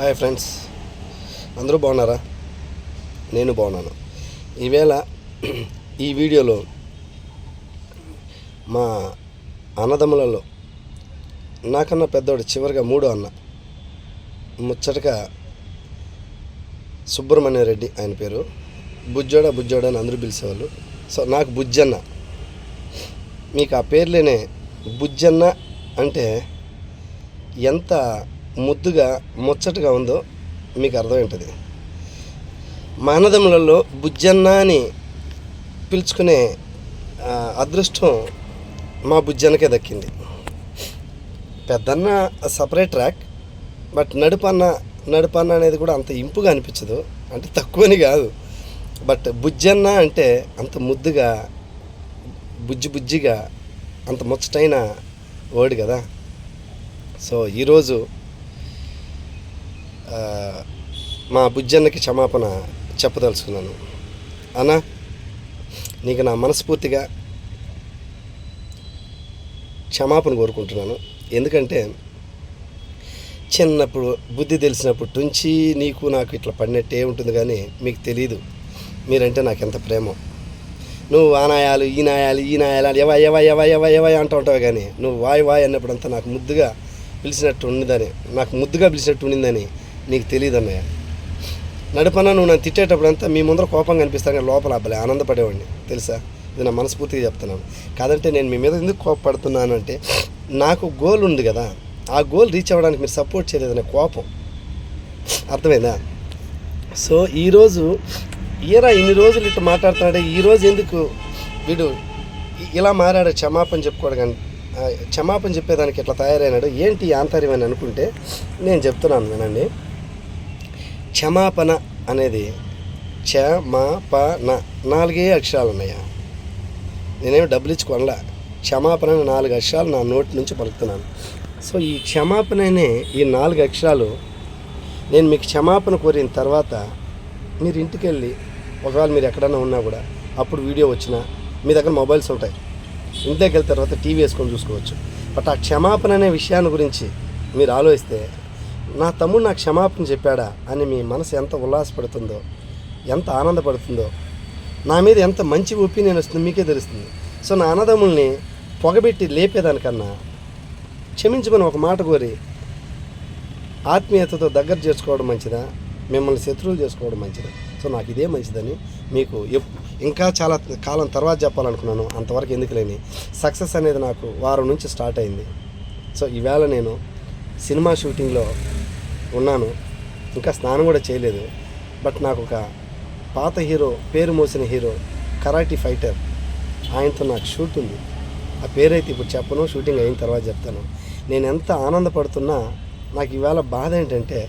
Hi friends. అందరూ బాగున్నారా? నేను బాగున్నాను. ఈవేళ ఈ వీడియోలో మా అన్నదమ్ములలో నాకన్నా పెద్దోడు చివరిగా మూడో అన్న. ముచ్చటగా సుబ్రహ్మణ్య రెడ్డి ఆయన పేరు. బుజ్జోడ బుజ్జోడ అని అందరూ పిలిచేవాళ్ళు. సో నాకు బుజ్జన్న. మీకు ఆ పేర్లేనే బుజ్జన్న అంటే ఎంత ముద్దుగా ముచ్చటగా ఉందో మీకు అర్థమవుతుంది మా అన్నదమ్ములలో బుజ్జన్న అని పిలుచుకునే అదృష్టం మా బుజ్జన్నకే దక్కింది. పెద్దన్న సపరేట్ ట్రాక్ బట్ నడుపన్న నడుపన్న అనేది కూడా అంత ఇంపుగా అనిపించదు. అంటే తక్కువని కాదు. బట్ బుజ్జన్న అంటే అంత ముద్దుగా బుజ్జి బుజ్జిగా అంత ముచ్చటైన వర్డ్ కదా. సో ఈరోజు మా బుజ్జన్నకి క్షమాపణ చెప్పదలుచుకున్నాను. అన్నా నీకు నా మనస్ఫూర్తిగా క్షమాపణ కోరుకుంటున్నాను. ఎందుకంటే చిన్నప్పుడు బుద్ధి తెలిసినప్పటి నుంచి నీకు నాకు ఇట్లా పడినట్టే ఉంటుంది కానీ మీకు తెలియదు మీరంటే నాకు ఎంత ప్రేమ. నువ్వు ఆ నాయాలు ఈ నాయాలు ఈ నాయాలు ఎవ ఎవ ఎవ ఎవ ఎవ అంటూ ఉంటావు కానీ నువ్వు వాయ్ వాయ్ అన్నప్పుడంతా నాకు ముద్దుగా పిలిచినట్టు ఉండిందని నాకు ముద్దుగా పిలిచినట్టు ఉండిందని నీకు తెలియదు అన్నయ్య నడుపన నువ్వు నన్ను తిట్టేటప్పుడంతా మీ ముందర కోపం అనిపిస్తాను కానీ లోపల అబ్బాయి ఆనందపడేవాడిని తెలుసా? ఇది నా మనస్ఫూర్తిగా చెప్తున్నాను. కాదంటే నేను మీ మీద ఎందుకు కోపపడుతున్నాను అంటే నాకు గోల్ ఉంది కదా ఆ గోల్ రీచ్ అవ్వడానికి మీరు సపోర్ట్ చేయలేదనే కోపం. అర్థమైందా? సో ఈరోజు ఈరా ఇన్ని రోజులు ఇట్లా మాట్లాడుతున్నాడే ఈరోజు ఎందుకు వీడు ఇలా మారాడు క్షమాపణ చెప్పుకోడు కానీ క్షమాపణ చెప్పేదానికి ఇట్లా తయారైనాడు ఏంటి ఈ ఆంతర్యం అని అనుకుంటే నేను చెప్తున్నాను వినండి. క్షమాపణ అనేది క్షమాపణ. నాలుగే అక్షరాలు ఉన్నాయా? నేనేమి డబ్బులు ఇచ్చి కొనలా క్షమాపణ అనే నాలుగు అక్షరాలు నా నోటి నుంచి పలుకుతున్నాను. సో ఈ క్షమాపణ అనే ఈ నాలుగు అక్షరాలు నేను మీకు క్షమాపణ కోరిన తర్వాత మీరు ఇంటికి వెళ్ళి ఒకవేళ మీరు ఎక్కడైనా ఉన్నా కూడా అప్పుడు వీడియో వచ్చినా మీ దగ్గర మొబైల్స్ ఉంటాయి. ఇంటి వెళ్ళిన తర్వాత టీవీ వేసుకొని చూసుకోవచ్చు. బట్ ఆ క్షమాపణ అనే విషయాన్ని గురించి మీరు ఆలోచిస్తే నా తమ్ముడు నాకు క్షమాపణ చెప్పాడా అని మీ మనసు ఎంత ఉల్లాసపడుతుందో ఎంత ఆనందపడుతుందో. నా మీద ఎంత మంచి ఒపీనియన్ వస్తుందో మీకే తెలుస్తుంది. సో నా అన్నదమ్ముల్ని పొగబెట్టి లేపేదానికన్నా క్షమించమని ఒక మాట కోరి ఆత్మీయతతో దగ్గర చేసుకోవడం మంచిదా? మిమ్మల్ని శత్రువులు చేసుకోవడం మంచిదా? సో నాకు ఇదే మంచిదని మీకు ఎప్- ఇంకా చాలా కాలం తర్వాత చెప్పాలనుకున్నాను. అంతవరకు ఎందుకు లేని సక్సెస్ అనేది నాకు వారం నుంచి స్టార్ట్ అయింది. సో ఈవేళ నేను సినిమా షూటింగ్లో ఉన్నాను. ఇంకా స్నానం కూడా చేయలేదు. బట్ నాకు ఒక పాత హీరో పేరు మోసిన హీరో కరాటీ ఫైటర్ ఆయనతో నాకు షూట్ ఉంది. ఆ పేరైతే ఇప్పుడు చెప్పను షూటింగ్ అయిన తర్వాత చెప్తాను. నేను ఎంత ఆనందపడుతున్నా నాకు ఇవాళ బాధ ఏంటంటే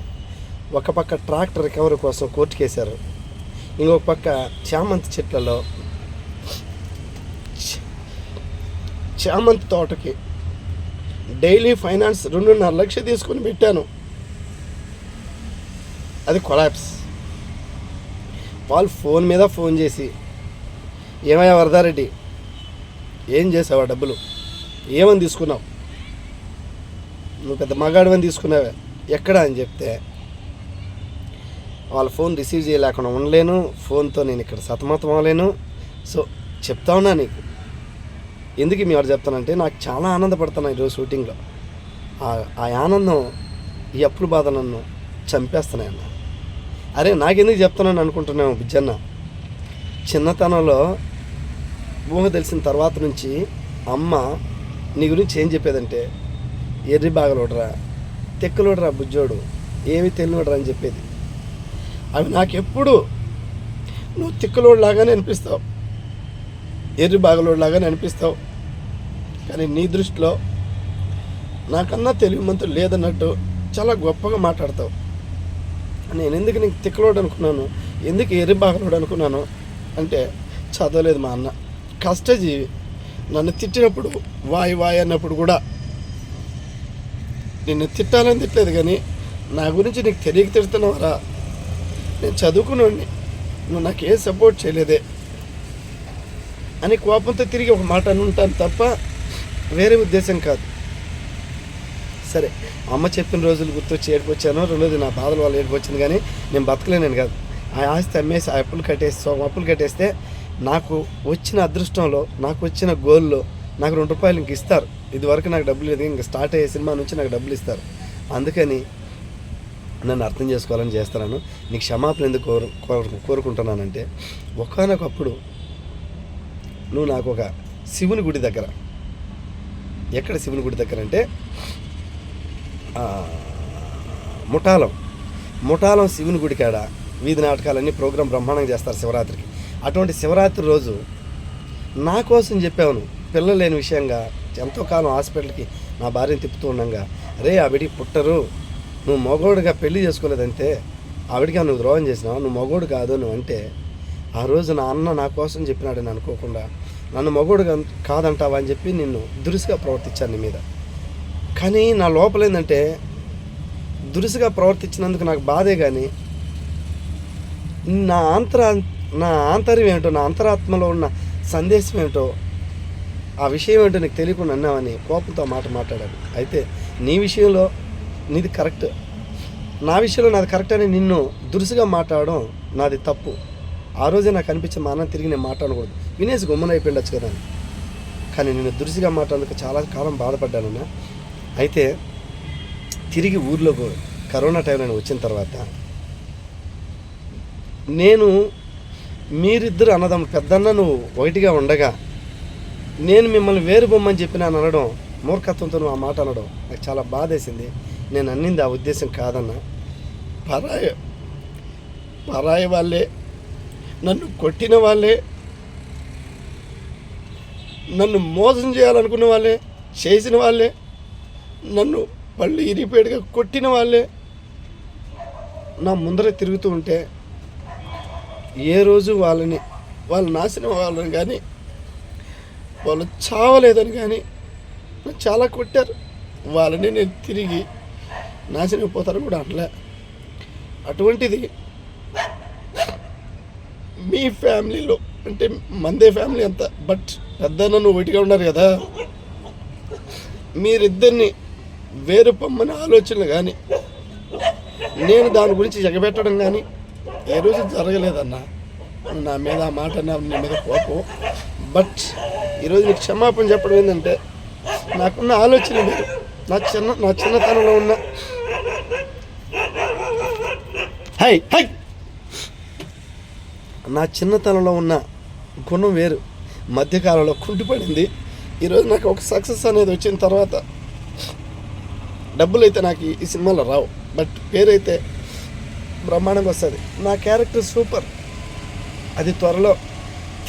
ఒక పక్క ట్రాక్టర్ రికవరీ కోసం కోర్టు వేశారు. ఇంకొక పక్క చామంతి చెట్లలో చ- చామంతి తోటకి డైలీ ఫైనాన్స్ రెండున్నర లక్షలు తీసుకొని పెట్టాను. అది కొలాప్స్ వాళ్ళు ఫోన్ మీద ఫోన్ చేసి ఏమయ్యా వరదారెడ్డి ఏం చేసావు ఆ డబ్బులు? ఏమని తీసుకున్నావు? నువ్వు పెద్ద మగాడివని తీసుకున్నావే. ఎక్కడ? అని చెప్తే వాళ్ళ ఫోన్ రిసీవ్ చేయలేకుండా ఉండలేను. ఫోన్తో నేను ఇక్కడ సతమతం అవ్వలేను. సో చెప్తా ఉన్నా నీకు. ఎందుకు మీ వాడు చెప్తానంటే నాకు చాలా ఆనందపడుతున్నా ఈరోజు షూటింగ్లో. ఆ- ఆనందం ఈ అప్పుల బాధ నన్ను చంపేస్తున్నాయన్న అరే నాకెందుకు చెప్తున్నాను అనుకుంటున్నాము బిజ్జన్న? చిన్నతనంలో ఊహ తెలిసిన తర్వాత నుంచి అమ్మ నీ గురించి ఏం చెప్పేదంటే ఎర్రి బాగలోడరా తెక్కలోడరా బుజ్జోడు ఏమి తెలియడరా అని చెప్పేది. అవి నాకెప్పుడు నువ్వు తిక్కలోడులాగానే అనిపిస్తావు ఎర్రి బాగలోడ్లాగానే అనిపిస్తావు. కానీ నీ దృష్టిలో నాకన్నా తెలివి మంత్రులు లేదన్నట్టు చాలా గొప్పగా మాట్లాడతావు. నేను ఎందుకు నీకు తిక్కలోడు అనుకున్నాను? ఎందుకు ఎర్రి బాగలోడు అనుకున్నాను? అంటే చదవలేదు మా అన్న. కష్టజీవి. నన్ను తిట్టినప్పుడు వాయి వాయి అన్నప్పుడు కూడా నిన్ను తిట్టాలని తిట్టలేదు కానీ నా గురించి నీకు తెలియక తిడుతున్నావరా? నేను చదువుకున్నోడిని. నువ్వు నాకు ఏ సపోర్ట్ చేయలేదే. అని కోపంతో తిరిగి ఒక మాట అని ఉంటాను తప్ప వేరే ఉద్దేశం కాదు. సరే అమ్మ చెప్పిన రోజులు గుర్తొచ్చి ఏడుకొచ్చాను రెండోది నా బాధల వల్ల ఏడుకొచ్చింది కానీ నేను బతకలేను కాదు. ఆ ఆస్తి అమ్మేసి ఆ అప్పులు కట్టేసి అప్పులు కట్టేస్తే నాకు వచ్చిన అదృష్టంలో నాకు వచ్చిన గోల్లో నాకు రెండు రూపాయలు ఇంక ఇస్తారు. ఇదివరకు నాకు డబ్బులు లేదు. ఇంక స్టార్ట్ అయ్యే సినిమా నుంచి నాకు డబ్బులు ఇస్తారు. అందుకని నన్ను అర్థం చేసుకోవాలని చేస్తున్నాను నీకు క్షమాపణ ఎందుకు కోరు కోరు కోరుకుంటున్నానంటే ఒకనొకప్పుడు నువ్వు నాకు ఒక శివుని గుడి దగ్గర ఎక్కడ శివుని గుడి దగ్గర అంటే ముఠాలం. ముఠాలం శివుని గుడి కాడ వీధి నాటకాలన్నీ ప్రోగ్రాం బ్రహ్మాండంగా చేస్తారు శివరాత్రికి. అటువంటి శివరాత్రి రోజు నా కోసం చెప్పాను పిల్లలు లేని విషయంగా ఎంతో కాలం హాస్పిటల్కి నా భార్యను తిప్పుతూ ఉండగా రే ఆవిడికి పుట్టరు. నువ్వు మగోడుగా పెళ్ళి చేసుకోలేదంటే ఆవిడిగా నువ్వు ద్రోహం చేసినావు? నువ్వు మగోడు కాదు నువ్వు అంటే ఆ రోజు నా అన్న నా కోసం చెప్పినాడని అనుకోకుండా నన్ను మగోడుగా కాదంటావా? అని చెప్పి నిన్ను దురుసుగా ప్రవర్తించాను నీ మీద. కానీ నా లోపల ఏంటంటే దురుసుగా ప్రవర్తించినందుకు నాకు బాధే కానీ నా అంతర నా ఆంతర్యం ఏంటో నా అంతరాత్మలో ఉన్న సందేశం ఏంటో ఆ విషయం ఏంటో నీకు తెలియకుండా అన్నావని కోపంతో మాట మాట్లాడాను. అయితే నీ విషయంలో నీది కరెక్ట్. నా విషయంలో నాది కరెక్ట్ అని నిన్ను దురుసుగా మాట్లాడడం నాది తప్పు. ఆ రోజే నాకు అనిపించే మా అన్న తిరిగి నేను మాట్లాడకూడదు. వినేసి గుమ్మనైపోయిండొచ్చు కదా అని. కానీ నేను దురుసుగా మాట్లాడేందుకు చాలా కాలం బాధపడ్డానన్నా అయితే తిరిగి ఊర్లోకి కరోనా టైంలో నేను వచ్చిన తర్వాత నేను మీరిద్దరు అన్నదమ్ము పెద్దన్న నువ్వు ఒకటిగా ఉండగా నేను మిమ్మల్ని వేరు బొమ్మని చెప్పినాను అనడం మూర్ఖత్వంతో నువ్వు ఆ మాట అనడం నాకు చాలా బాధేసింది. నేను అన్నింది ఆ ఉద్దేశం కాదన్న. పరాయ పరాయి వాళ్ళే. నన్ను కొట్టిన వాళ్ళే. నన్ను మోసం చేయాలనుకున్న వాళ్ళే. చేసిన వాళ్ళే. నన్ను పళ్ళు ఇరిపేడిగా కొట్టిన వాళ్ళే. నా ముందర తిరుగుతూ ఉంటే ఏ రోజు వాళ్ళని వాళ్ళు నాశనం అవ్వాలని కానీ వాళ్ళు చావలేదని కానీ చాలా కొట్టారు. వాళ్ళని నేను తిరిగి నాశనం అయిపోతాను కూడా అనలే. అటువంటిది మీ ఫ్యామిలీలో అంటే మందే ఫ్యామిలీ అంతా బట్ పెద్ద నన్ను ఒకటిగా ఉన్నారు కదా. మీరిద్దరిని వేరు పొమ్మని ఆలోచనలు కానీ నేను దాని గురించి ఎగబెట్టడం కానీ ఏ రోజు జరగలేదన్నా. నా మీద ఆ మాట నా మీద కోపం. బట్ ఈరోజు నీకు క్షమాపణ చెప్పడం ఏంటంటే నాకున్న ఆలోచన వేరు. నా చిన్న నా చిన్నతనంలో ఉన్న హై హై! నా చిన్నతనంలో ఉన్న గుణం వేరు. మధ్యకాలంలో కుంటుపడింది. ఈరోజు నాకు ఒక సక్సెస్ అనేది వచ్చిన తర్వాత డబ్బులు అయితే నాకు ఈ- సినిమాలో రావు. బట్ పేరైతే బ్రహ్మాండంగా వస్తుంది. నా క్యారెక్టర్ సూపర్. అది త్వరలో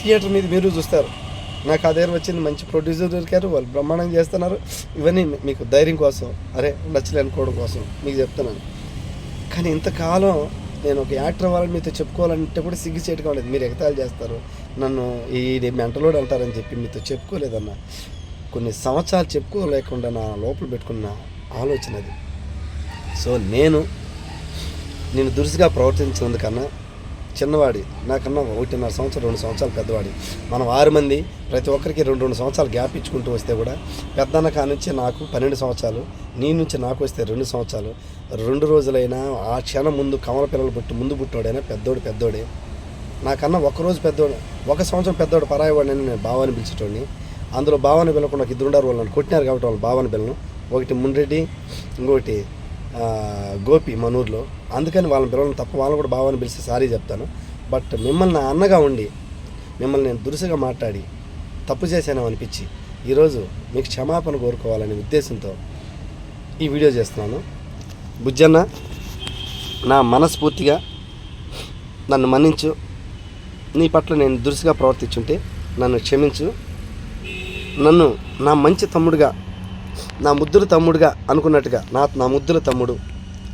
థియేటర్ మీద మీరు చూస్తారు. నాకు అదే వచ్చింది మంచి ప్రొడ్యూసర్ దొరికారు. వాళ్ళు బ్రహ్మాండం చేస్తున్నారు. ఇవన్నీ మీకు ధైర్యం కోసం అరే నచ్చలే అనుకోవడం కోసం మీకు చెప్తున్నాను. కానీ ఇంతకాలం నేను ఒక యాక్టర్ వాళ్ళని మీతో చెప్పుకోవాలంటే కూడా సిగ్గుచేటుగా ఉండేది. మీరు ఎగతాలు చేస్తారు. నన్ను ఈ మెంటలోడు అంటారని చెప్పి మీతో చెప్పుకోలేదన్న. కొన్ని సంవత్సరాలు చెప్పుకోలేకుండా నా లోపల పెట్టుకున్న ఆలోచన అది. సో నేను నేను దురుసుగా ప్రవర్తించినందుకన్నా చిన్నవాడి నాకన్నా ఒకటిన్నర సంవత్సరం రెండు సంవత్సరాలు పెద్దవాడి. మనం ఆరు మంది ప్రతి ఒక్కరికి రెండు రెండు సంవత్సరాలు గ్యాప్ ఇచ్చుకుంటూ వస్తే కూడా పెద్దన్న కా నుంచి నాకు పన్నెండు సంవత్సరాలు నీ నుంచి నాకు వస్తే రెండు సంవత్సరాలు. రెండు రోజులైనా ఆ క్షణం ముందు కమల పిల్లలు పుట్టి ముందు పుట్టోడైనా పెద్దోడు పెద్దోడే. నాకన్నా ఒక రోజు పెద్దోడు ఒక సంవత్సరం పెద్దోడు పరాయవాడిని నేను బావాని పిలిచేటోడిని. అందులో బావాని పిలవకుండా నాకు ఇద్దరు ఉండారు కొట్టినారు కాబట్టి వాళ్ళు బావాని పిల్లను ఒకటి ముండ్రెడ్డి ఇంకోటి గోపి మన ఊర్లో. అందుకని వాళ్ళని పిలవడం తప్ప వాళ్ళని కూడా బావాని పిలిచి సారీ చెప్తాను. బట్ మిమ్మల్ని నా అన్నగా ఉండి మిమ్మల్ని నేను దురుసుగా మాట్లాడి తప్పు చేశాను అనిపించి ఈరోజు మీకు క్షమాపణ కోరుకోవాలనే ఉద్దేశంతో ఈ వీడియో చేస్తున్నాను. బుజ్జన్న నా మనస్ఫూర్తిగా నన్ను మన్నించు. నీ పట్ల నేను దురుసుగా ప్రవర్తించుంటే నన్ను క్షమించు. నన్ను నా మంచి తమ్ముడుగా నా ముద్దుల తమ్ముడుగా అనుకున్నట్టుగా నా నా ముద్దుల తమ్ముడు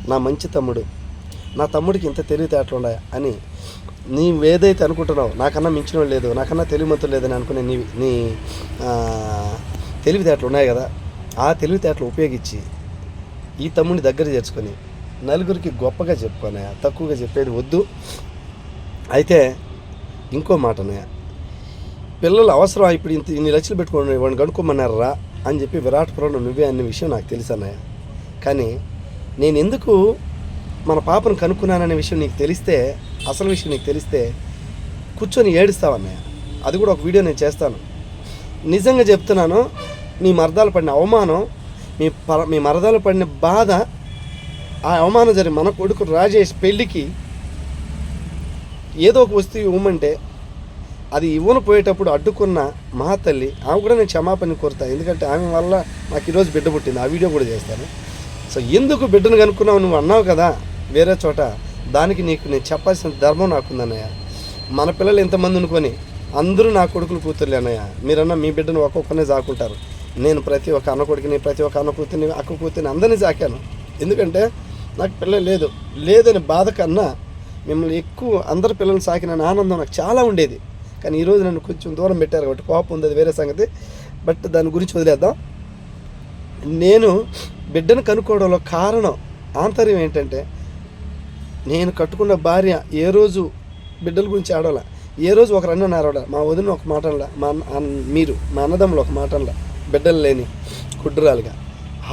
నా మంచి తమ్ముడు నా తమ్ముడికి ఇంత తెలివితేటలు ఉన్నాయా అని నీ ఏదైతే అనుకుంటున్నావు నాకన్నా మించిన లేదు నాకన్నా తెలివిమంతులు లేదని అనుకునే నీ నీ తెలివితేటలు ఉన్నాయి కదా ఆ తెలివితేటలు ఉపయోగించి ఈ తమ్ముడిని దగ్గర చేర్చుకొని నలుగురికి గొప్పగా చెప్పుకోనయ్య తక్కువగా చెప్పేది వద్దు. అయితే ఇంకో మాట పిల్లలు అవసరం ఇప్పుడు ఇంత ఇన్ని లక్షలు పెట్టుకోండి వాడిని కనుక్కోమన్నారా అని చెప్పి విరాట్ పురాణం నువ్వే అనే విషయం నాకు తెలుసు అన్నయ్య. కానీ నేను ఎందుకు మన పాపను కనుక్కున్నాననే విషయం నీకు తెలిస్తే అసలు విషయం నీకు తెలిస్తే కూర్చొని ఏడుస్తావన్నయ్య అది కూడా ఒక వీడియో నేను చేస్తాను. నిజంగా చెప్తున్నాను మీ మరదాలు పడిన అవమానం మీ పర మీ మరదాలు పడిన బాధ ఆ అవమానం జరిగి మన కొడుకు రాజేష్ పెళ్ళికి ఏదో ఒక వస్తువు ఇవ్వమంటే అది ఇవ్వను పోయేటప్పుడు అడ్డుకున్న మహాతల్లి ఆమె కూడా నేను క్షమాపణ కోరుతాను ఎందుకంటే ఆమె వల్ల నాకు ఈరోజు బిడ్డ పుట్టింది. ఆ వీడియో కూడా చేస్తాను. సో ఎందుకు బిడ్డను కనుక్కున్నావు నువ్వు అన్నావు కదా వేరే చోట. దానికి నీకు నేను చెప్పాల్సిన ధర్మం నాకుందన్నయ్య. మన పిల్లలు ఎంతమంది అనుకొని అందరూ నా కొడుకులు కూతుర్లే అన్నయ్య. మీరన్నా మీ బిడ్డను ఒక్కొక్కనే సాకుంటారు నేను ప్రతి ఒక్క అన్న కొడుకుని ప్రతి ఒక్క అన్న కూతుర్ని అక్క కూతుర్ని అందరినీ సాకాను ఎందుకంటే నాకు పిల్లలు లేదు. లేదని బాధ కన్నా మిమ్మల్ని ఎక్కువ అందరి పిల్లల్ని సాకిన ఆనందం నాకు చాలా ఉండేది. కానీ ఈరోజు నన్ను కొంచెం దూరం పెట్టారు కాబట్టి కోపం ఉంది అది వేరే సంగతి. బట్ దాని గురించి వదిలేద్దాం. నేను బిడ్డను కనుక్కోవడంలో కారణం ఆంతర్యం ఏంటంటే నేను కట్టుకున్న భార్య ఏ రోజు బిడ్డల గురించి ఆడవాల? ఏ రోజు ఒకరు అన్న నారవడ? మా వదిన ఒక మాట అనలా మా మీరు మా అన్నదమ్ములు ఒక మాట అనలా బిడ్డలు లేని కుడ్రాలుగా.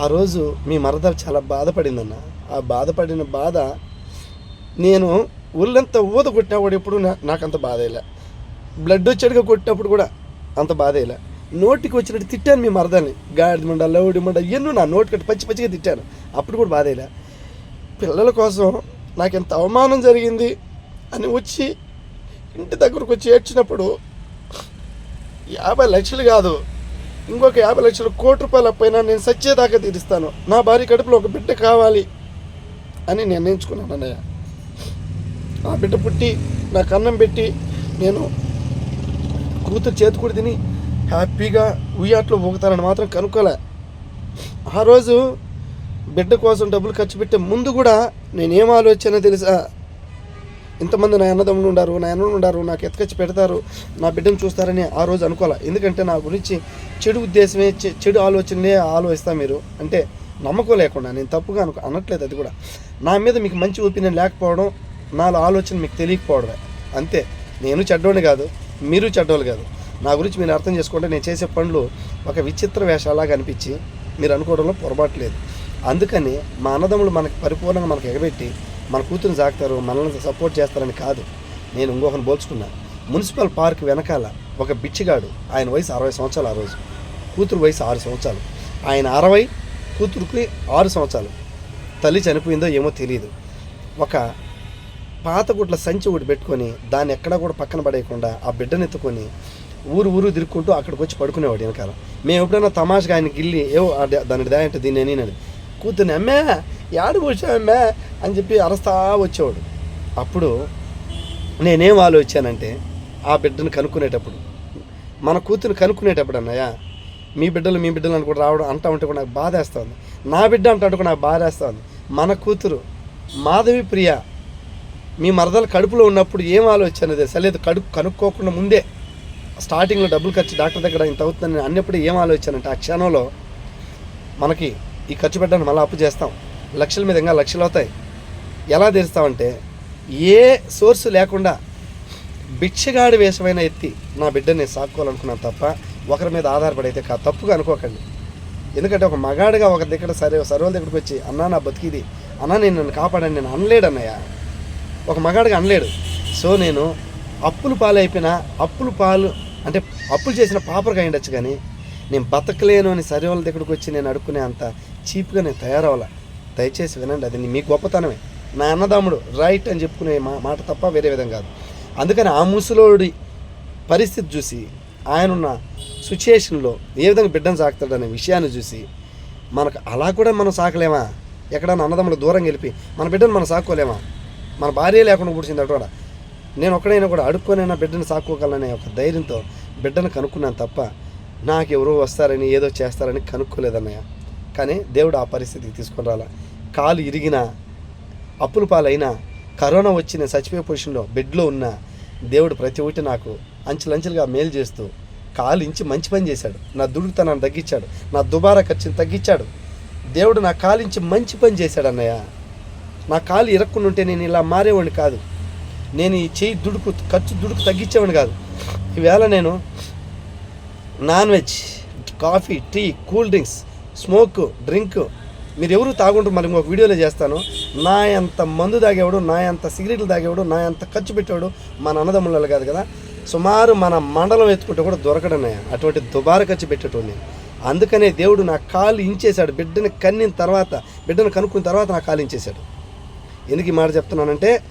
ఆ రోజు మీ మరద చాలా బాధపడిందన్న. ఆ బాధపడిన బాధ నేను ఒళ్ళంతా ఊదగొట్టినా కూడా ఎప్పుడు నాకంత బాధ ఇలా బ్లడ్ వచ్చాడుగా కొట్టినప్పుడు కూడా అంత బాధ ఇలా నోటికి వచ్చినట్టు తిట్టాను మీ మరదల్ని. గాడిద మండ లౌడి మండ ఎన్నో నా నోటి కట్టి పచ్చి పచ్చిగా తిట్టాను. అప్పుడు కూడా బాధ ఇలా పిల్లల కోసం నాకు ఎంత అవమానం జరిగింది అని వచ్చి ఇంటి దగ్గరకు వచ్చి ఏడ్చినప్పుడు యాభై లక్షలు కాదు ఇంకొక యాభై లక్షలు కోటి రూపాయలు అప్పైనా నేను సచ్చేదాకా తీరుస్తాను. నా భార్య కడుపులో ఒక బిడ్డ కావాలి అని నిర్ణయించుకున్నాను అన్నయ్య. ఆ బిడ్డ పుట్టి నాకు అన్నం పెట్టి నేను కూతురు చేతి తిని హ్యాపీగా ఉయ్యాట్లో ఊగుతారని మాత్రం కనుక్కోలే. ఆ రోజు బిడ్డ కోసం డబ్బులు ఖర్చు పెట్టే ముందు కూడా నేనేం ఆలోచన తెలుసా? ఇంతమంది నా అన్నదమ్ములు ఉండారు నా అన్నలు ఉండారు నాకు ఎత్తుకొచ్చి పెడతారు నా బిడ్డను చూస్తారని ఆ రోజు అనుకోలే. ఎందుకంటే నా గురించి చెడు ఉద్దేశమే చెడు ఆలోచనలే ఆలోచిస్తా మీరు. అంటే నమ్మకం లేకుండా నేను తప్పుగా అనుకో అనట్లేదు అది కూడా. నా మీద మీకు మంచి ఒపీనియన్ లేకపోవడం నాలో ఆలోచన మీకు తెలియకపోవడమే. అంతే. నేను చెడ్డోని కాదు. మీరు చెడ్డోళ్ళు కాదు. నా గురించి మీరు అర్థం చేసుకుంటే నేను చేసే పనులు ఒక విచిత్ర వేషాలాగా అనిపించి మీరు అనుకోవడంలో పొరపాటు లేదు. అందుకని మా అన్నదమ్ములు మనకి పరిపూర్ణంగా మనకు ఎగబెట్టి మన కూతురుని సాగుతారు మనల్ని సపోర్ట్ చేస్తారని కాదు. నేను ఇంకొకరిని పోల్చుకున్నాను మున్సిపల్ పార్క్ వెనకాల ఒక బిచ్చిగాడు. ఆయన వయసు అరవై సంవత్సరాలు ఆ రోజు. కూతురు వయసు ఆరు సంవత్సరాలు. ఆయన అరవై కూతురుకి ఆరు సంవత్సరాలు. తల్లి చనిపోయిందో ఏమో తెలియదు. ఒక పాత గుట్ల సంచి ఒకటి పెట్టుకొని దాన్ని ఎక్కడా కూడా పక్కన పడేయకుండా ఆ బిడ్డను ఎత్తుకొని ఊరు ఊరు తిరుక్కుంటూ అక్కడికి వచ్చి పడుకునేవాడు వెనకాల. మేము ఎప్పుడైనా తమాషగా ఆయన గిల్లి ఏవో దాని దా దీన్ని అని కూతుర్ని అమ్మే యాడు కూర్చోమ్మా అని చెప్పి అరస్తా వచ్చేవాడు. అప్పుడు నేనేం ఆలోచించానంటే ఆ బిడ్డను కనుక్కునేటప్పుడు మన కూతురు కనుక్కునేటప్పుడు అన్నయ్య మీ బిడ్డలు మీ బిడ్డలు అనుకుంటూ రావడం అంటా ఉంటే కూడా నాకు బాధ వేస్తుంది నా బిడ్డ అంటా కూడా నాకు బాధ వేస్తుంది మన కూతురు మాధవి ప్రియ మీ మరదలు కడుపులో ఉన్నప్పుడు ఏం ఆలోచన తెలుసా లేదు కడుపు కనుక్కోకుండా ముందే స్టార్టింగ్లో డబ్బులు ఖర్చు డాక్టర్ దగ్గర ఇంత అవుతుందని అన్నప్పుడు ఏం ఆలోచన అంటే ఆ క్షణంలో మనకి ఈ ఖర్చు పెట్టడానికి మళ్ళీ అప్పు చేస్తాం. లక్షల మీద ఇంకా లక్షలు అవుతాయి. ఎలా తీరుస్తామంటే ఏ సోర్సు లేకుండా బిచ్చగాడి వేషమైన ఎత్తి నా బిడ్డని నేను సాక్కోవాలనుకున్నాను తప్ప ఒకరి మీద ఆధారపడైతే కా తప్పుగా అనుకోకండి. ఎందుకంటే ఒక మగాడిగా ఒక దగ్గర సరే సర్వల దగ్గరికి వచ్చి అన్నా నా బతికిది. అన్నా నేను నన్ను కాపాడండి నేను అనలేడు ఒక మగాడికి అనలేడు. సో నేను అప్పులు పాలైపోయినా అప్పులు పాలు అంటే అప్పులు చేసిన పాపరికి అయ్యిండొచ్చు కానీ నేను బతకలేను అని సరే వాళ్ళ దగ్గరికి వచ్చి నేను అడుక్కునే అంత చీప్గా నేను తయారవ్వాల? దయచేసి వినండి అది మీ గొప్పతనమే. నా అన్నదమ్ముడు రైట్ అని చెప్పుకునే మా మాట తప్ప వేరే విధం కాదు. అందుకని ఆ ముసలోడి పరిస్థితి చూసి ఆయన ఉన్న సిచ్యుయేషన్లో ఏ విధంగా బిడ్డను సాకుతాడనే విషయాన్ని చూసి మనకు అలా కూడా మనం సాకలేమా? ఎక్కడన్నా అన్నదమ్ముడు దూరం గెలిపి మన బిడ్డను మనం సాక్కోలేమా? మన భార్య లేకుండా పుడిచింది అటు కూడా నేను ఒక్కడైనా కూడా అడుక్కొనైనా బిడ్డను సాక్కోగలనే ఒక ధైర్యంతో బిడ్డను కనుక్కున్నాను తప్ప నాకు ఎవరో వస్తారని ఏదో చేస్తారని కనుక్కోలేదన్నయ్య. కానీ దేవుడు ఆ పరిస్థితికి తీసుకొని రాలా. కాలు ఇరిగినా అప్పుల పాలైనా కరోనా వచ్చిన చచ్చిపోయే పొజిషన్లో బెడ్లో ఉన్న దేవుడు ప్రతి ఒక్కటి నాకు అంచెలంచెలుగా మేలు చేస్తూ కాలు ఇంచి మంచి పని చేశాడు. నా దుడుగుతనాన్ని తగ్గించాడు. నా దుబారా ఖర్చుని తగ్గించాడు. దేవుడు నా కాలించి మంచి పని చేశాడు అన్నయ్య. నా కాలు ఇరక్కుండా ఉంటే నేను ఇలా మారేవాడిని కాదు. నేను ఈ చేయి దుడుకు ఖర్చు దుడుకు తగ్గించేవాడిని కాదు. ఈవేళ నేను non veg coffee tea cool drinks smoke drink మీరు ఎవరు తాగుంటారు మరి ఇంకొక వీడియోలో చేస్తాను. నా ఎంత మందు తాగేవాడు నా ఎంత సిగరెట్లు తాగేవాడు నా ఎంత ఖర్చు పెట్టేవాడు మన అన్నదమ్ములలో కాదు కదా. సుమారు మన మండలం ఎత్తుకుంటే కూడా దొరకడన్నాయ అటువంటి దుబార ఖర్చు పెట్టేటోడిని. అందుకనే దేవుడు నా కాలు ఇంచేశాడు. బిడ్డని కన్నిన తర్వాత బిడ్డను కనుక్కున్న తర్వాత నా కాలు ఇంచేశాడు. ఎందుకు ఈ మాట చెప్తున్నానంటే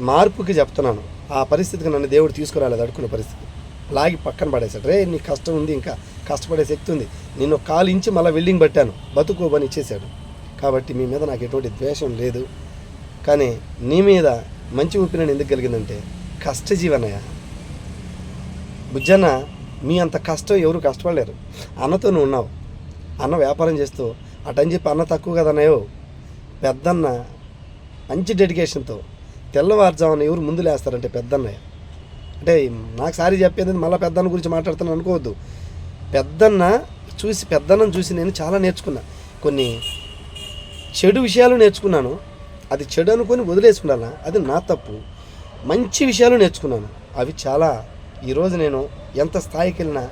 మార్పుకి చెప్తున్నాను. ఆ పరిస్థితికి నన్ను దేవుడు తీసుకురాలేదు అడుకునే పరిస్థితి. లాగి పక్కన పడేశాడు. రే నీ కష్టం ఉంది ఇంకా. కష్టపడే శక్తి ఉంది. నిన్ను కాలు ఇంచి మళ్ళీ వెల్డింగ్ పట్టాను. బతుకోబని ఇచ్చేశాడు కాబట్టి మీ మీద నాకు ఎటువంటి ద్వేషం లేదు. కానీ నీ మీద మంచి ఒపీనియన్ ఎందుకు కలిగిందంటే కష్టజీవనయ్య. బుజ్జన్న మీ అంత కష్టం ఎవరు కష్టపడలేరు. అన్నతో నువ్వు ఉన్నావు. అన్న వ్యాపారం చేస్తూ అటని చెప్పి అన్న తక్కువ కదన్నాయో పెద్దన్న మంచి డెడికేషన్తో తెల్లవారుజామున ఎవరు ముందు లేస్తారంటే పెద్దన్నయ్య. అంటే నాకు సారీ చెప్పేది మళ్ళీ పెద్దన్న గురించి మాట్లాడుతాను అనుకోవద్దు. పెద్దన్న చూసి పెద్దన్నను చూసి నేను చాలా నేర్చుకున్నా. కొన్ని చెడు విషయాలు నేర్చుకున్నాను. అది చెడు అనుకొని వదిలేసుకున్నాను? అది నా తప్పు. మంచి విషయాలు నేర్చుకున్నాను. అవి చాలా ఈరోజు నేను ఎంత స్థాయికి వెళ్ళినా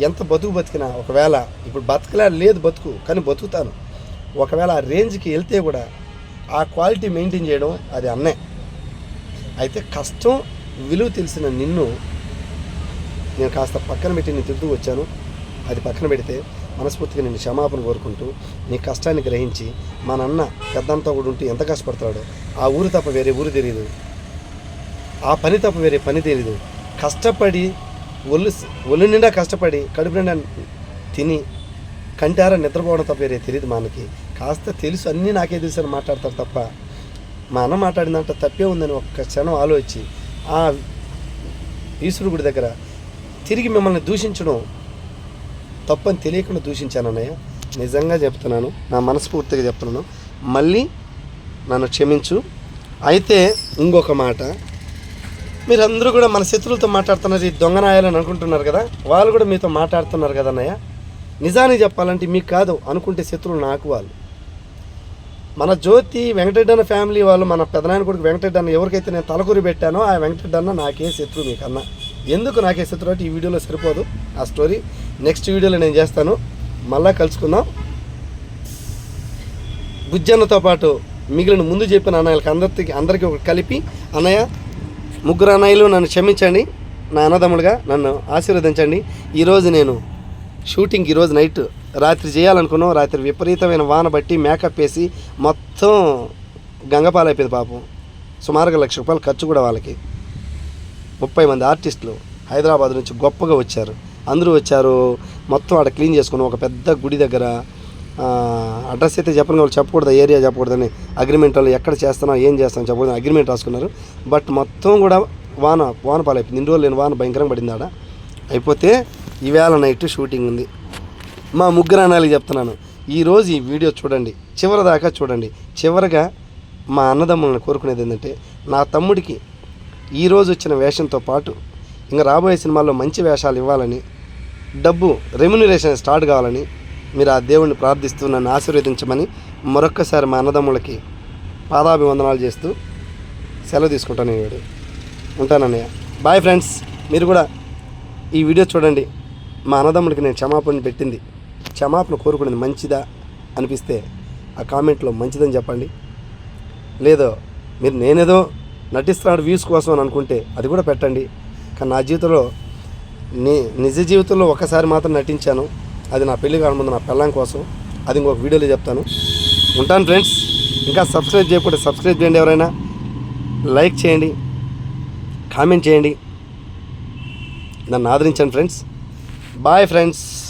ఎంత బతుకు బతికినా ఒకవేళ ఇప్పుడు బతకలే లేదు బతుకు కానీ బతుకుతాను. ఒకవేళ ఆ రేంజ్కి వెళ్తే కూడా ఆ క్వాలిటీ మెయింటైన్ చేయడం అది అన్నే. అయితే కష్టం విలువ తెలిసిన నిన్ను నేను కాస్త పక్కన పెట్టి నేను తిరుగుతూ వచ్చాను. అది పక్కన పెడితే మనస్ఫూర్తిగా నేను క్షమాపణ కోరుకుంటూ నీ కష్టాన్ని గ్రహించి మా నాన్న పెద్దంతా కూడా ఉంటూ ఎంత కష్టపడతాడో. ఆ ఊరు తప్ప వేరే ఊరు తెలియదు ఆ పని తప్ప వేరే పని తెలియదు కష్టపడి ఒళ్ళు ఒళ్ళు నిండా కష్టపడి కడుపు నిండా తిని కంటారా నిద్రపోవడం తప్ప వేరే తెలియదు మనకి కాస్త తెలుసు అన్నీ నాకే తెలుసు అని మాట్లాడతారు తప్ప మా అన్న మాట్లాడిందంట తప్పే ఉందని ఒక్క క్షణం ఆలోచించి ఆ ఈశ్వరుడి గుడి దగ్గర తిరిగి మిమ్మల్ని దూషించడం తప్పని తెలియకుండా దూషించాను అన్నయ్య. నిజంగా చెప్తున్నాను నా మనస్ఫూర్తిగా చెప్తున్నాను. మళ్ళీ నన్ను క్షమించు. అయితే ఇంకొక మాట. మీరందరూ కూడా మన శత్రువులతో మాట్లాడుతున్నారు ఈ దొంగనాయాలని అనుకుంటున్నారు కదా? వాళ్ళు కూడా మీతో మాట్లాడుతున్నారు కదా అన్నయ్య? నిజానికి చెప్పాలంటే మీకు కాదు అనుకుంటే శత్రువులు నాకు వాళ్ళు. మన జ్యోతి వెంకటరెడ్డి అన్న ఫ్యామిలీ వాళ్ళు మన పెదనాయన కొడుకు వెంకటరెడ్డి అన్న ఎవరికైతే నేను తలకూరి పెట్టానో ఆ వెంకటరెడ్డి అన్న నాకే శత్రువు మీకన్నా ఎందుకు నాకే శత్రువు అంటే ఈ వీడియోలో సరిపోదు. ఆ స్టోరీ నెక్స్ట్ వీడియోలో నేను చేస్తాను. మళ్ళా కలుసుకుందాం. బుజ్జన్నతో పాటు మిగిలిన ముందు చెప్పిన అన్నయ్యలకి అందరికి అందరికీ ఒక కలిపి అన్నయ్య ముగ్గురు అన్నయ్యలు నన్ను క్షమించండి. నా అన్నదమ్ములుగా నన్ను ఆశీర్వదించండి. ఈరోజు నేను షూటింగ్ ఈరోజు నైట్ రాత్రి చేయాలనుకున్నాం రాత్రి విపరీతమైన వాన బట్టి మేకప్ వేసి మొత్తం గంగపాలైపోయింది పాపం. సుమారుగా లక్ష రూపాయలు ఖర్చు కూడా వాళ్ళకి. ముప్పై మంది ఆర్టిస్టులు హైదరాబాద్ నుంచి గొప్పగా వచ్చారు. అందరూ వచ్చారు మొత్తం ఆడ క్లీన్ చేసుకుని ఒక పెద్ద గుడి దగ్గర అడ్రస్ అయితే చెప్పని వాళ్ళు చెప్పకూడదు ఏరియా చెప్పకూడదని అగ్రిమెంట్ వాళ్ళు ఎక్కడ చేస్తున్నాం ఏం చేస్తాం చెప్పకూడదు అగ్రిమెంట్ రాసుకున్నారు. బట్ మొత్తం కూడా వాన వాన పాలైపోయింది. ఇన్ని రోజులు నేను వాన భయంకరంగా పడింది ఆడ. అయిపోతే ఈవేళ నైట్ షూటింగ్ ఉంది. మా ముగ్గురు అనాలి చెప్తున్నాను. ఈరోజు ఈ వీడియో చూడండి. చివరి దాకా చూడండి. చివరగా మా అన్నదమ్ములను కోరుకునేది ఏంటంటే నా తమ్ముడికి ఈరోజు వచ్చిన వేషంతో పాటు ఇంకా రాబోయే సినిమాల్లో మంచి వేషాలు ఇవ్వాలని డబ్బు రెమ్యునరేషన్ స్టార్ట్ కావాలని మీరు ఆ దేవుణ్ణి ప్రార్థిస్తూ నన్ను ఆశీర్వదించమని మరొక్కసారి మా అన్నదమ్ములకి పాదాభివందనాలు చేస్తూ సెలవు తీసుకుంటాను ఈ వీడియో. ఉంటానన్నయ్య. Bye friends. మీరు కూడా ఈ వీడియో చూడండి. మా అన్నదమ్ముడికి నేను క్షమాపణ పెట్టింది. క్షమాపణ కోరుకునేది మంచిదా అనిపిస్తే ఆ కామెంట్లో మంచిదని చెప్పండి. లేదో మీరు నేనేదో నటిస్తున్నాడు వ్యూస్ కోసం అని అనుకుంటే అది కూడా పెట్టండి. కానీ నా జీవితంలో నీ నిజ జీవితంలో ఒకసారి మాత్రం నటించాను. అది నా పెళ్ళి కాకముందు నా పెళ్ళం కోసం. అది ఇంకొక వీడియోలో చెప్తాను. ఉంటాను ఫ్రెండ్స్. ఇంకా సబ్స్క్రైబ్ చేయకుండా సబ్స్క్రైబ్ చేయండి ఎవరైనా. లైక్ చేయండి. కామెంట్ చేయండి. నన్ను ఆదరించండి ఫ్రెండ్స్. Bye friends.